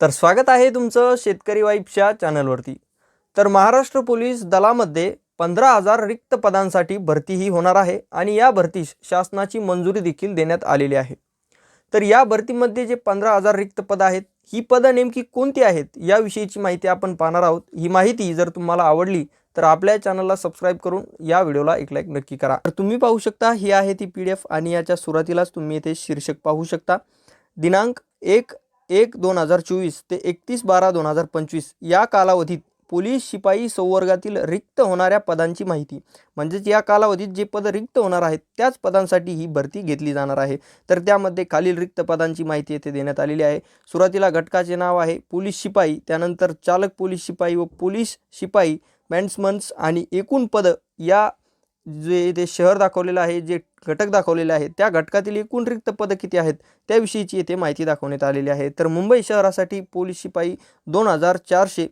तर स्वागत आहे तुमचं शेतकरी वाईफच्या चॅनलवरती. तर महाराष्ट्र पोलीस दलामध्ये पंधरा हजार रिक्त पदांसाठी भरती ही होणार आहे आणि या भरतीस शासनाची मंजुरी देखील देण्यात आलेली आहे. तर या भरतीमध्ये जे पंधरा हजार रिक्त पदं आहेत ही पदं नेमकी कोणती आहेत याविषयीची माहिती आपण पाहणार आहोत. ही माहिती जर तुम्हाला आवडली तर आपल्या चॅनलला सबस्क्राईब करून या व्हिडिओला एक लाईक नक्की करा. तर तुम्ही पाहू शकता ही आहे ती पी डी एफ आणि याच्या सुरुवातीलाच तुम्ही इथे शीर्षक पाहू शकता. दिनांक एक एक दोन हजार चोवीस ते एकतीस बारा दोन हजार पंचवीस या कालावधीत पोलीस शिपाई संवर्गातील रिक्त होणाऱ्या पदांची माहिती म्हणजेच या कालावधीत जे पदं रिक्त होणार आहेत त्याच पदांसाठी ही भरती घेतली जाणार आहे. तर त्यामध्ये खालील रिक्त पदांची माहिती येथे देण्यात आलेली आहे. सुरुवातीला घटकाचे नाव आहे पोलीस शिपाई त्यानंतर चालक पोलीस शिपाई व पोलीस शिपाई बँड्समन्स आणि एकूण पद या जे ते शहर दाखवलेलं आहे जे घटक दाखवलेले आहे त्या घटकातील एकूण रिक्त पदं किती आहेत? त्याविषयीची येथे माहिती दाखवण्यात आलेली आहे. तर मुंबई शहरासाठी पोलीस शिपाई दोन हजार चारशे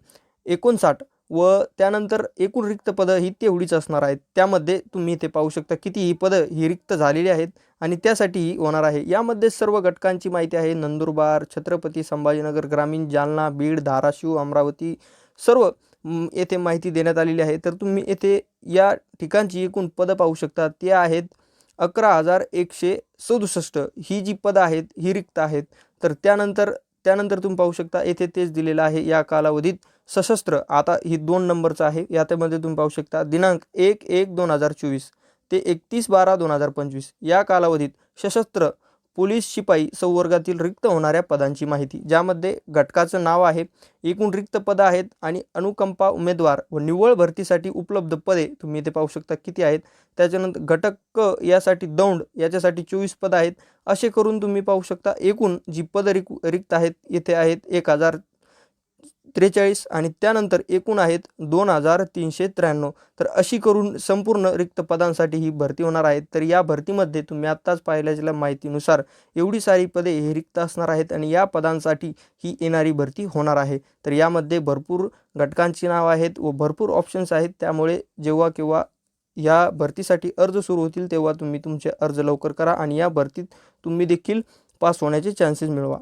एकोणसाठ व त्यानंतर एकूण रिक्त पदं ही तेवढीच असणार आहेत. त्यामध्ये तुम्ही इथे पाहू शकता किती ही पदं ही रिक्त झालेली आहेत आणि त्यासाठी ही होणार आहे. यामध्ये सर्व घटकांची माहिती आहे. नंदुरबार छत्रपती संभाजीनगर ग्रामीण जालना बीड धाराशिव अमरावती सर्व येथे माहिती देण्यात आलेली आहे. तर तुम्ही येथे या ठिकाणची एकूण पदं पाहू शकता. ते आहेत अकरा हजार एकशे सदुसष्ट. ही जी पदं आहेत ही रिक्त आहेत. तर त्यानंतर त्यानंतर तुम्ही पाहू शकता येथे तेच दिलेलं आहे या कालावधीत सशस्त्र. आता ही दोन नंबरचं आहे. याच्यामध्ये तुम्ही पाहू शकता दिनांक एक एक दोन हजार चोवीस ते एकतीस बारा दोन हजार पंचवीस. या कालावधीत सशस्त्र पोलीस शिपाई संवर्गातील रिक्त होणाऱ्या पदांची माहिती ज्यामध्ये घटकाचं नाव आहे एकूण रिक्त पदं आहेत आणि अनुकंपा उमेदवार व निव्वळ भरतीसाठी उपलब्ध पदे तुम्ही इथे पाहू शकता किती आहेत. त्याच्यानंतर घटक क यासाठी दौंड याच्यासाठी चोवीस पदं आहेत. असे करून तुम्ही पाहू शकता एकूण जी पदं रिक रिक्त आहेत येथे आहेत एक हजार त्रेचाळीस आणि त्यानंतर एकूण आहेत दोन हजार तीनशे त्र्याण्णव. तर अशी करून संपूर्ण रिक्त पदांसाठी ही भरती होणार आहे. तर या भरतीमध्ये तुम्ही आत्ताच पाहिल्याच्या माहितीनुसार एवढी सारी पदे हे रिक्त असणार आहेत आणि या पदांसाठी ही येणारी भरती होणार आहे. तर यामध्ये भरपूर घटकांची नावं आहेत व भरपूर ऑप्शन्स आहेत. त्यामुळे जेव्हा केव्हा या भरतीसाठी अर्ज सुरू होतील तेव्हा तुम्ही तुमचे अर्ज लवकर करा आणि या भरतीत तुम्ही देखील पास होण्याचे चान्सेस मिळवा.